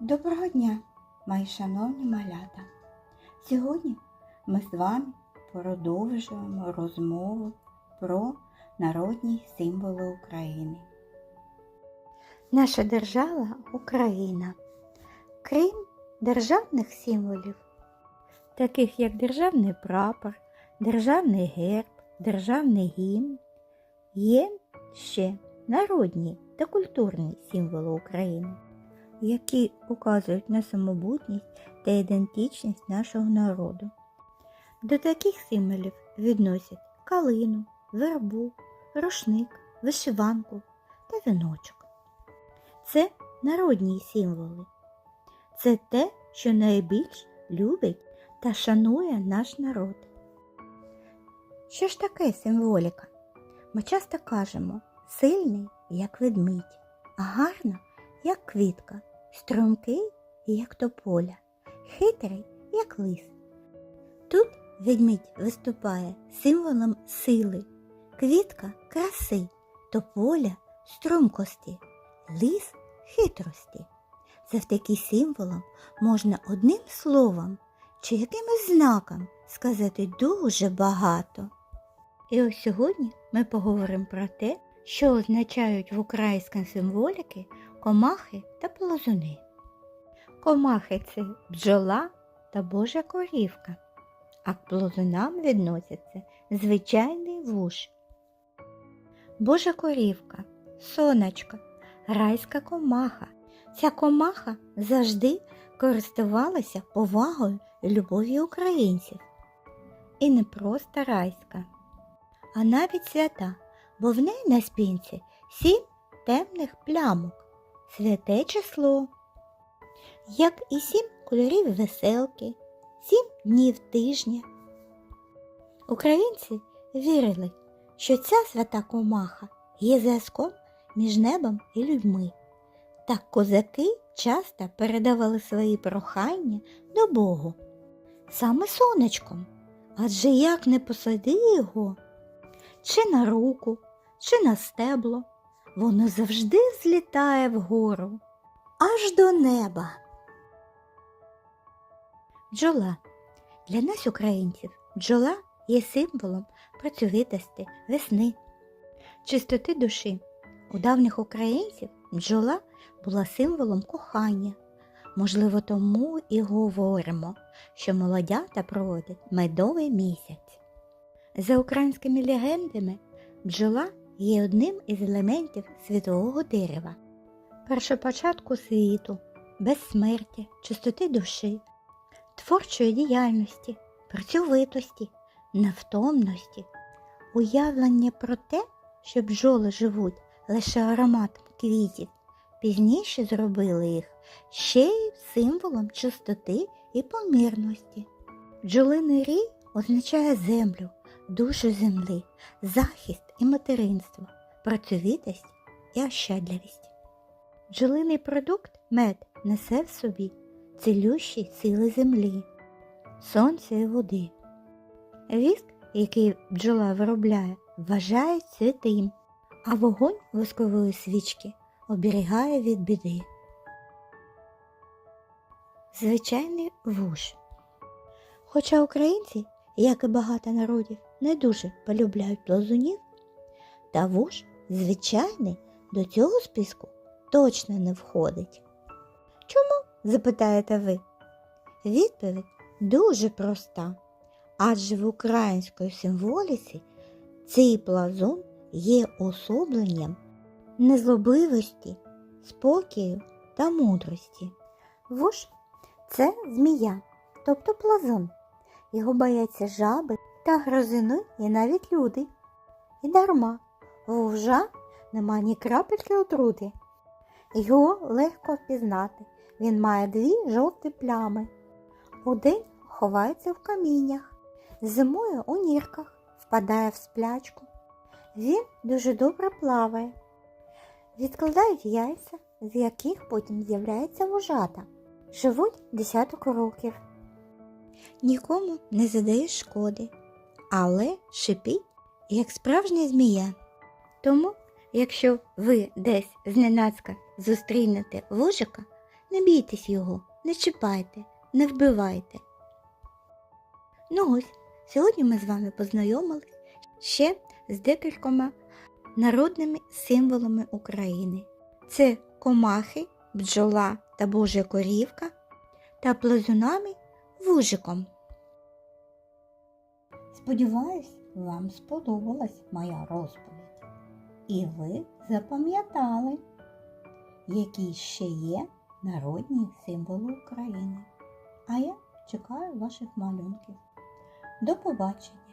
Доброго дня, мої шановні малята! Сьогодні ми з вами продовжуємо розмову про народні символи України. Наша держава Україна. Крім державних символів, таких як державний прапор, державний герб, державний гімн, є ще народні та культурні символи України, які указують на самобутність та ідентичність нашого народу. До таких символів відносять калину, вербу, рушник, вишиванку та віночок. Це народні символи. Це те, що найбільш любить та шанує наш народ. Що ж таке символіка? Ми часто кажемо сильний, як ведмідь, а гарна, як квітка, стрункий, як тополя, хитрий, як лис. Тут ведмідь виступає символом сили, квітка краси, тополя струмкості, лис хитрості. Завдяки символам можна одним словом чи якимось знаком сказати дуже багато. І ось сьогодні ми поговоримо про те, що означають в українській символіки комахи та полозуни. Комахи це бджола та божа корівка, а к полозунам відносяться звичайний вуш. Божа корівка, сонечко, райська комаха. Ця комаха завжди користувалася повагою і любов'ю українців. І не просто райська, а навіть свята, бо в неї на спинці сім темних плямок, святе число, як і сім кольорів веселки, сім днів тижня. Українці вірили, що ця свята комаха є зв'язком між небом і людьми. Так козаки часто передавали свої прохання до Богу. Саме сонечком, адже як не посади його, чи на руку, чи на стебло, воно завжди злітає вгору, аж до неба. Бджола. Для нас, українців, бджола є символом працьовитості, весни, чистоти душі. У давніх українців бджола була символом кохання. Можливо, тому і говоримо, що молодята проводять медовий місяць. За українськими легендами, бджола є одним із елементів світового дерева, першопочатку світу, безсмертя, чистоти душі, творчої діяльності, працьовитості, невтомності, уявлення про те, що бджоли живуть лише ароматом квітів, пізніше зробили їх ще й символом чистоти і помірності. Бджолиний рій означає землю, душу землі, захист і материнство, працьовитість і ощадливість. Бджолиний продукт мед несе в собі цілющі сили землі, сонця і води. Віск, який бджола виробляє, вважають святим, а вогонь воскової свічки оберігає від біди. Звичайний вуш. Хоча українці, як і багато народів, не дуже полюбляють плазунів, та вуш звичайний до цього списку точно не входить. Чому? запитаєте ви? Відповідь дуже проста. Адже в українській символіці цей плазун є особленням незлобивості, спокою та мудрості. Вуш це змія, тобто плазун. Його бояться жаби та грозини і навіть люди. І дарма вужа нема ні крапельки отрути. Його легко впізнати. Він має дві жовті плями. Удень ховається в каміннях, зимою у нірках, впадає в сплячку. Він дуже добре плаває. Відкладають яйця, з яких потім з'являється вужата. Живуть десяток років. Нікому не задає шкоди, але шипіть, як справжня змія. Тому, якщо ви десь зненацька зустрінете вужика, Не бійтесь його, не чіпайте, не вбивайте. Ну ось, сьогодні ми з вами познайомились ще з декількома народними символами України. Це комахи, бджола та божа корівка та плазунами вужиком. Сподіваюсь, вам сподобалась моя розповідь. І ви запам'ятали, які ще є народні символи України. А я чекаю ваших малюнків. До побачення!